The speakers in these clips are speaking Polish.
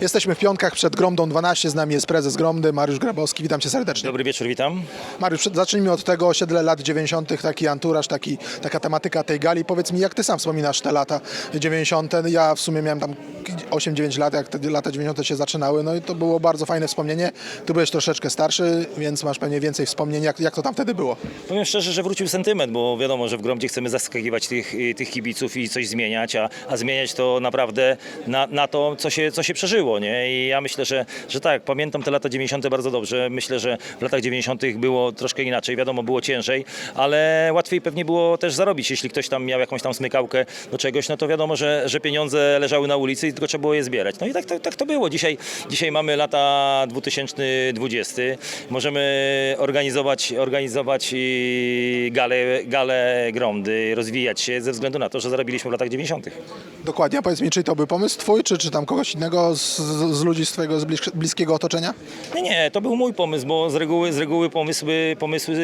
Jesteśmy w Pionkach przed Gromdą 12, z nami jest prezes Gromdy, Mariusz Grabowski. Witam cię serdecznie. Dobry wieczór, witam. Mariusz, zacznijmy od tego osiedle lat 90., taki anturaż, taki, taka tematyka tej gali. Powiedz mi, jak ty sam wspominasz te lata 90. Ja w sumie miałem tam 8-9 lat, jak te lata 90. się zaczynały, no i to było bardzo fajne wspomnienie. Ty byłeś troszeczkę starszy, więc masz pewnie więcej wspomnień, jak, jak to tam wtedy było. Powiem szczerze, że wrócił sentyment, bo wiadomo, że w Gromdzie chcemy zaskakiwać tych, y, tych kibiców i coś zmieniać, a, a zmieniać to naprawdę na, na to, co się, co się przeżyło. Nie? I ja myślę, że, że tak, pamiętam te lata 90. bardzo dobrze. Myślę, że w latach 90. było troszkę inaczej, wiadomo, było ciężej, ale łatwiej pewnie było też zarobić. Jeśli ktoś tam miał jakąś tam smykałkę do czegoś, no to wiadomo, że, że pieniądze leżały na ulicy tylko trzeba było je zbierać. No i tak, tak, tak to było. Dzisiaj, dzisiaj mamy lata 2020. Możemy organizować, organizować gale, gale Gromdy, rozwijać się ze względu na to, że zarobiliśmy w latach 90. Dokładnie, a powiedz mi, czy to był pomysł twój, czy, czy tam kogoś innego z, z ludzi z twojego z blisk- bliskiego otoczenia? Nie, nie, to był mój pomysł, bo z reguły, z reguły pomysły, pomysły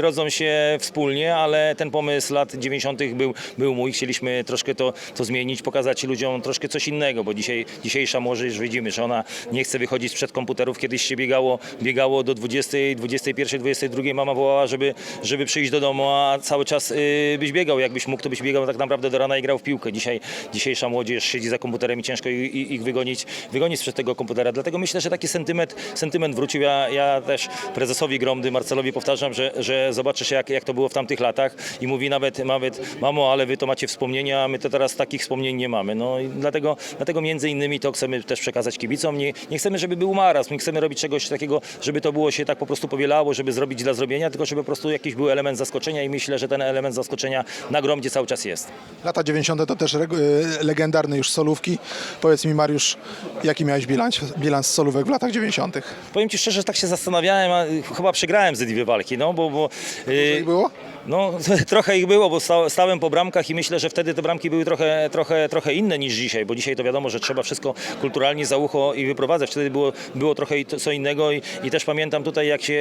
rodzą się wspólnie, ale ten pomysł lat 90. był, był mój. Chcieliśmy troszkę to, to zmienić, pokazać ludziom troszkę coś innego, bo dzisiaj, dzisiejsza młodzież widzimy, że ona nie chce wychodzić sprzed komputerów. Kiedyś się biegało, biegało do 20, 21, 22. Mama wołała, żeby, żeby przyjść do domu, a cały czas y, byś biegał. Jakbyś mógł, to byś biegał tak naprawdę do rana i grał w piłkę. Dzisiaj, dzisiejsza młodzież siedzi za komputerem i ciężko i- i- ich wygonić, wygonić sprzed tego komputera. Dlatego myślę, że taki sentyment, sentyment wrócił. Ja, ja też prezesowi Gromdy, Marcelowi powtarzam, że, że zobaczysz jak, jak to było w tamtych latach i mówi nawet, nawet mamo, ale wy to macie wspomnienia, a my to teraz takich wspomnień nie mamy. No i dlatego, dlatego między innymi to chcemy też przekazać kibicom. Nie, nie chcemy, żeby był marazm, nie chcemy robić czegoś takiego, żeby to było się tak po prostu powielało, żeby zrobić dla zrobienia, tylko żeby po prostu jakiś był element zaskoczenia i myślę, że ten element zaskoczenia na Gromdzie cały czas jest. Lata 90. to też regu- y, legendarne już solówki. Powiedz mi, Mariusz, jaki miałeś bilans, bilans solówek w latach 90.? Powiem Ci szczerze, że tak się zastanawiałem, a y, chyba przegrałem ze dwie walki, no bo... bo y, I było? No, trochę ich było, bo sta- stałem po bramkach i myślę, że wtedy te bramki były trochę, trochę, trochę inne niż dzisiaj, bo dzisiaj to wiadomo, że trzeba wszystko kulturalnie za ucho i wyprowadzać. Wtedy było, było trochę co innego i, i też pamiętam tutaj, jak się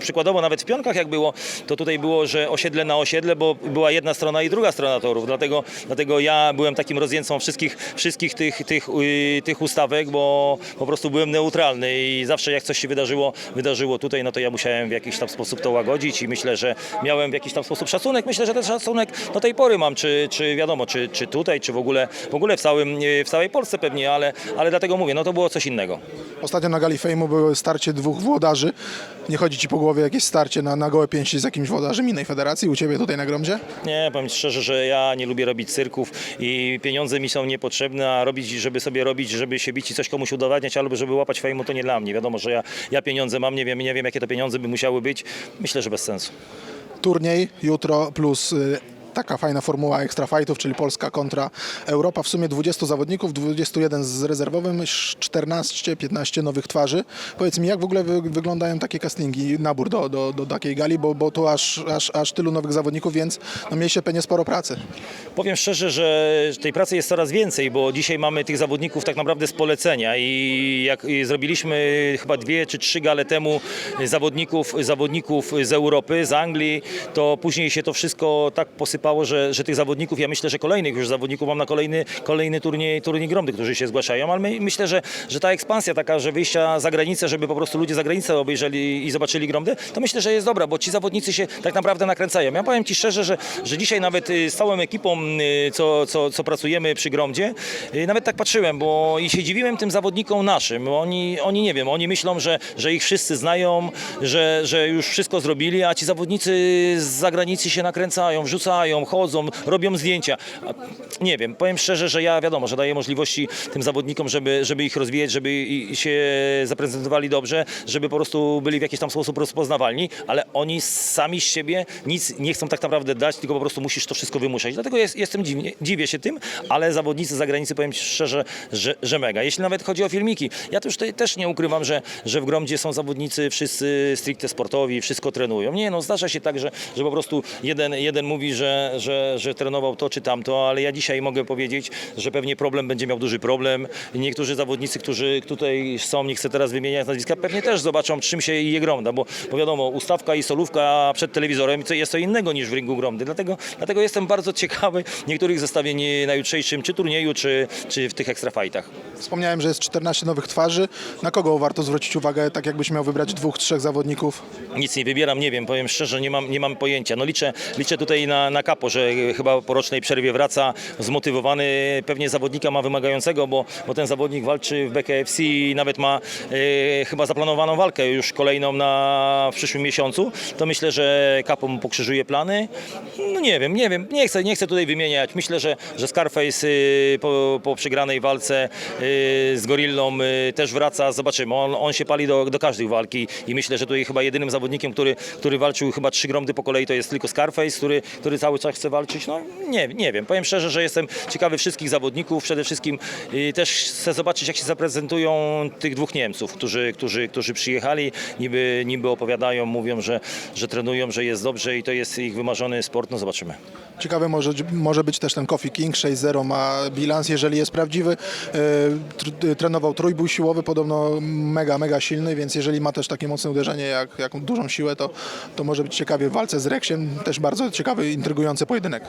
przykładowo nawet w pionkach jak było, to tutaj było, że osiedle na osiedle, bo była jedna strona i druga strona torów. Dlatego, dlatego ja byłem takim rozjemcą wszystkich, wszystkich tych, tych, y, tych ustawek, bo po prostu byłem neutralny i zawsze jak coś się wydarzyło, wydarzyło tutaj, no to ja musiałem w jakiś tam sposób to łagodzić i myślę, że miałem w jakiś tam sposób szacunek. Myślę, że ten szacunek do tej pory mam, czy, czy wiadomo, czy, czy tutaj, czy w ogóle, w ogóle w, całym, w całej Polsce pewnie, ale, ale dlatego mówię, no to było coś innego. Ostatnio na gali fejmu było starcie dwóch włodarzy. Nie chodzi ci po głowie jakieś starcie na, na gołe pięści z jakimś włodarzem innej federacji u ciebie tutaj na Gromdzie? Nie, powiem szczerze, że ja nie lubię robić cyrków i pieniądze mi są niepotrzebne, a robić, żeby sobie robić, żeby się bić i coś komuś udowadniać, albo żeby łapać fejmu, to nie dla mnie. Wiadomo, że ja, ja pieniądze mam, nie wiem, nie wiem jakie to pieniądze by musiały być. Myślę, że bez sensu. Turniej jutro plus y, taka fajna formuła extra fightów, czyli Polska kontra Europa. W sumie 20 zawodników, 21 z rezerwowym, 14-15 nowych twarzy. Powiedz mi, jak w ogóle wy, wyglądają takie castingi, nabór do, do, do takiej gali, bo, bo tu aż, aż, aż tylu nowych zawodników, więc no, mieliście pewnie sporo pracy. Powiem szczerze, że tej pracy jest coraz więcej, bo dzisiaj mamy tych zawodników tak naprawdę z polecenia i jak zrobiliśmy chyba dwie czy trzy gale temu zawodników, zawodników z Europy, z Anglii, to później się to wszystko tak posypało, że, że tych zawodników, ja myślę, że kolejnych już zawodników mam na kolejny, kolejny turniej, turniej Gromdy, którzy się zgłaszają, ale my, myślę, że, że ta ekspansja taka, że wyjścia za granicę, żeby po prostu ludzie za granicę obejrzeli i zobaczyli Gromdę, to myślę, że jest dobra, bo ci zawodnicy się tak naprawdę nakręcają. Ja powiem Ci szczerze, że, że dzisiaj nawet y, z całą ekipą, y, co, co, co pracujemy przy Gromdzie, y, nawet tak patrzyłem, bo i się dziwiłem tym zawodnikom naszym. Oni, oni nie wiem, oni myślą, że, że ich wszyscy znają, że, że już wszystko zrobili, a ci zawodnicy z zagranicy się nakręcają, wrzucają, chodzą, robią zdjęcia. Nie wiem, powiem szczerze, że ja wiadomo, że daję możliwości tym zawodnikom, żeby, żeby ich rozwijać, żeby się zaprezentowali dobrze, żeby po prostu byli w jakiś tam sposób rozpoznawalni, ale oni sami z siebie nic nie chcą tak naprawdę dać, tylko po prostu musisz to wszystko wymuszać. Dlatego jest, jestem dziwnie, dziwię się tym, ale zawodnicy zagranicy powiem szczerze, że, że mega. Jeśli nawet chodzi o filmiki, ja też też nie ukrywam, że, że w Gromdzie są zawodnicy wszyscy stricte sportowi, wszystko trenują. Nie, no zdarza się tak, że, że po prostu jeden, jeden mówi, że, że, że, że trenował to czy tamto, ale ja dzisiaj mogę powiedzieć, że pewnie problem będzie miał duży problem. Niektórzy zawodnicy, którzy tutaj są, nie chcę teraz wymieniać nazwiska, pewnie też zobaczą, czym się je gromda, bo, bo wiadomo, ustawka i solówka przed telewizorem to jest to innego niż w ringu gromdy. Dlatego, dlatego jestem bardzo ciekawy niektórych zestawień na jutrzejszym czy turnieju, czy, czy w tych ekstrafajtach. Wspomniałem, że jest 14 nowych twarzy. Na kogo warto zwrócić uwagę, tak jakbyś miał wybrać dwóch, trzech zawodników? Nic nie wybieram, nie wiem, powiem szczerze, nie mam, nie mam pojęcia. No liczę, liczę tutaj na, na Że chyba po rocznej przerwie wraca zmotywowany, pewnie zawodnika ma wymagającego, bo, bo ten zawodnik walczy w BKFC i nawet ma e, chyba zaplanowaną walkę już kolejną na w przyszłym miesiącu. To myślę, że Kapo mu pokrzyżuje plany. No nie wiem, nie wiem, nie chcę, nie chcę tutaj wymieniać. Myślę, że, że Scarface y, po, po przegranej walce y, z Gorillą y, też wraca, zobaczymy. On, on się pali do, do każdej walki i myślę, że tutaj chyba jedynym zawodnikiem, który, który walczył chyba trzy gromdy po kolei, to jest tylko Scarface, który, który cały czas chce walczyć. No nie, nie wiem, powiem szczerze, że jestem ciekawy wszystkich zawodników. Przede wszystkim też chcę zobaczyć, jak się zaprezentują tych dwóch Niemców, którzy, którzy, którzy przyjechali, niby, niby opowiadają, mówią, że, że trenują, że jest dobrze i to jest ich wymarzony sport. No zobaczymy. Ciekawy może, może być też ten Kofi King, 6-0 ma bilans, jeżeli jest prawdziwy. E, tr- Trenował trójbój siłowy, podobno mega, mega silny, więc jeżeli ma też takie mocne uderzenie, jak, jak dużą siłę, to, to może być ciekawie w walce z Reksiem. Też bardzo ciekawy, intrygujący pojedynek.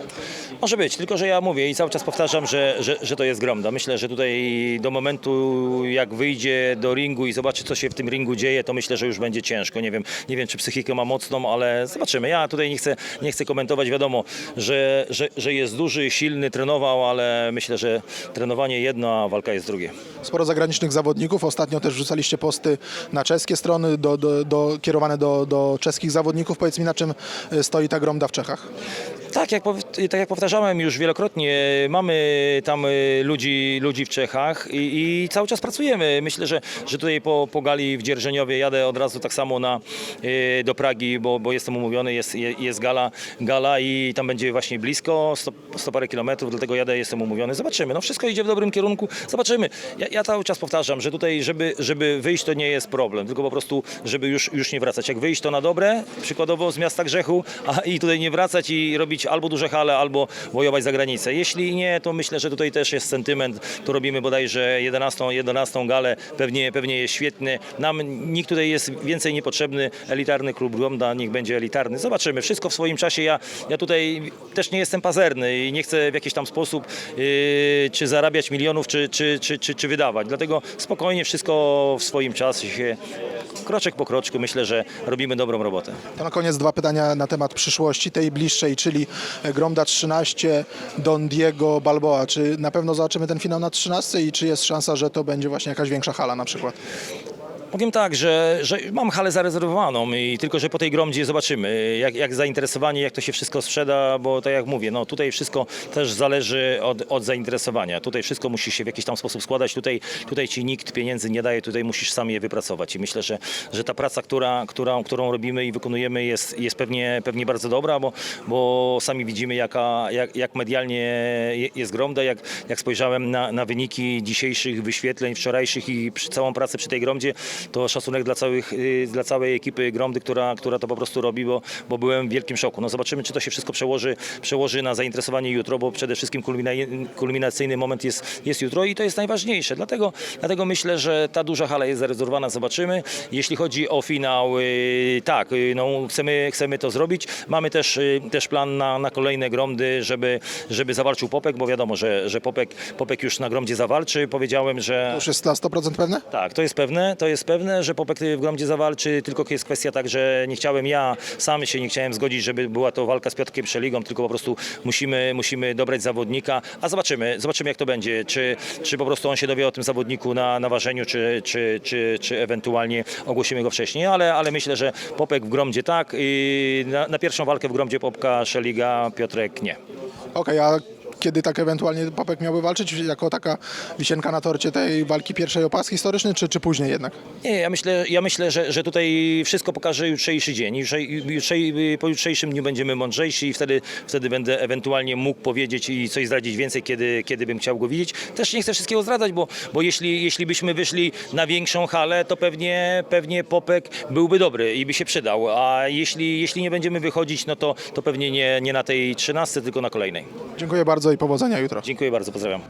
Może być, tylko że ja mówię i cały czas powtarzam, że, że, że to jest gromda. Myślę, że tutaj do momentu jak wyjdzie do ringu i zobaczy co się w tym ringu dzieje, to myślę, że już będzie ciężko. Nie wiem, nie wiem czy psychikę ma mocną, ale zobaczymy. Ja tutaj nie chcę, nie chcę komentować. Wiadomo, że, że, że jest duży, silny, trenował, ale myślę, że trenowanie jedno, a walka jest drugie. Sporo zagranicznych zawodników. Ostatnio też wrzucaliście posty na czeskie strony, do, do, do, kierowane do, do czeskich zawodników. Powiedz mi, na czym stoi ta gromda w Czechach? Tak jak, tak jak powtarzałem już wielokrotnie, mamy tam y, ludzi, ludzi w Czechach i, i cały czas pracujemy. Myślę, że, że tutaj po, po gali w Dzierżoniowie jadę od razu tak samo na, y, do Pragi, bo, bo jestem umówiony, jest, je- jest gala, gala i tam będzie właśnie blisko, 100, 100 parę kilometrów, dlatego jadę, jestem umówiony. Zobaczymy, no wszystko idzie w dobrym kierunku, zobaczymy. Ja, ja cały czas powtarzam, że tutaj, żeby, żeby wyjść, to nie jest problem, tylko po prostu, żeby już, już nie wracać. Jak wyjść, to na dobre, przykładowo z miasta grzechu, a i tutaj nie wracać i robić albo duże hale, albo wojować za granicę. Jeśli nie, to myślę, że tutaj też jest sentyment. Tu robimy bodajże 11, 11 galę, pewnie, pewnie jest świetny. Nam nikt tutaj jest więcej niepotrzebny. Elitarny klub Gromda, niech będzie elitarny. Zobaczymy, wszystko w swoim czasie. Ja, ja tutaj też nie jestem pazerny i nie chcę w jakiś tam sposób yy, czy zarabiać milionów, czy, czy, czy, czy, czy wydawać. Dlatego spokojnie wszystko w swoim czasie, kroczek po kroczku myślę, że robimy dobrą robotę. To na koniec dwa pytania na temat przyszłości, tej bliższej, czyli Gromda 13, Don Diego, Balboa. Czy na pewno zobaczymy ten finał na 13 i czy jest szansa, że to będzie właśnie jakaś większa hala na przykład? Powiem tak, że, że mam halę zarezerwowaną i tylko, że po tej gromdzie zobaczymy, jak, jak zainteresowanie, jak to się wszystko sprzeda, bo tak jak mówię, no tutaj wszystko też zależy od, od zainteresowania. Tutaj wszystko musi się w jakiś tam sposób składać. Tutaj, tutaj ci nikt pieniędzy nie daje, tutaj musisz sam je wypracować. I myślę, że, że ta praca, która, którą, którą robimy i wykonujemy jest, jest pewnie, pewnie bardzo dobra, bo, bo sami widzimy, jaka, jak, jak medialnie je- jest gromda. Jak, jak spojrzałem na, na wyniki dzisiejszych wyświetleń, wczorajszych i przy całą pracę przy tej gromdzie, to szacunek dla, całych, y, dla całej ekipy Gromdy, która, która to po prostu robi, bo, bo byłem w wielkim szoku. No zobaczymy, czy to się wszystko przełoży, przełoży na zainteresowanie jutro, bo przede wszystkim kulmina- kulminacyjny moment jest, jest jutro i to jest najważniejsze. Dlatego, dlatego myślę, że ta duża hala jest zarezerwowana, zobaczymy. Jeśli chodzi o finał, y, tak, y, no, chcemy, chcemy to zrobić. Mamy też, też plan na, na kolejne Gromdy, żeby, żeby zawalczył Popek, bo wiadomo, że, że Popek, Popek już na Gromdzie zawalczy. Powiedziałem, że... To już jest na 100% pewne? Tak, to jest pewne, to jest pewne, że Popek w Gromdzie zawalczy, tylko jest kwestia tak, że nie chciałem ja, sam się nie chciałem zgodzić, żeby była to walka z Piotrkiem Szeligą, tylko po prostu musimy, musimy dobrać zawodnika, a zobaczymy, zobaczymy jak to będzie, czy, czy po prostu on się dowie o tym zawodniku na, na ważeniu, czy, czy, czy, czy ewentualnie ogłosimy go wcześniej, ale, ale myślę, że Popek w Gromdzie tak i na, na pierwszą walkę w Gromdzie Popka Szeliga, Piotrek nie. Okej, a kiedy tak ewentualnie Popek miałby walczyć, jako taka wisienka na torcie tej walki pierwszej o pas historyczny, czy, czy później jednak? Nie, ja myślę, ja myślę że, że tutaj wszystko pokaże jutrzejszy dzień. Jutrzej, jutrzej, po jutrzejszym dniu będziemy mądrzejsi i wtedy, wtedy będę ewentualnie mógł powiedzieć i coś zdradzić więcej, kiedy, kiedy bym chciał go widzieć. Też nie chcę wszystkiego zdradzać, bo, bo jeśli, jeśli byśmy wyszli na większą halę, to pewnie, pewnie Popek byłby dobry i by się przydał. A jeśli, jeśli nie będziemy wychodzić, no to, to pewnie nie, nie na tej 13, tylko na kolejnej. Dziękuję bardzo i powodzenia jutro. Dziękuję bardzo, pozdrawiam.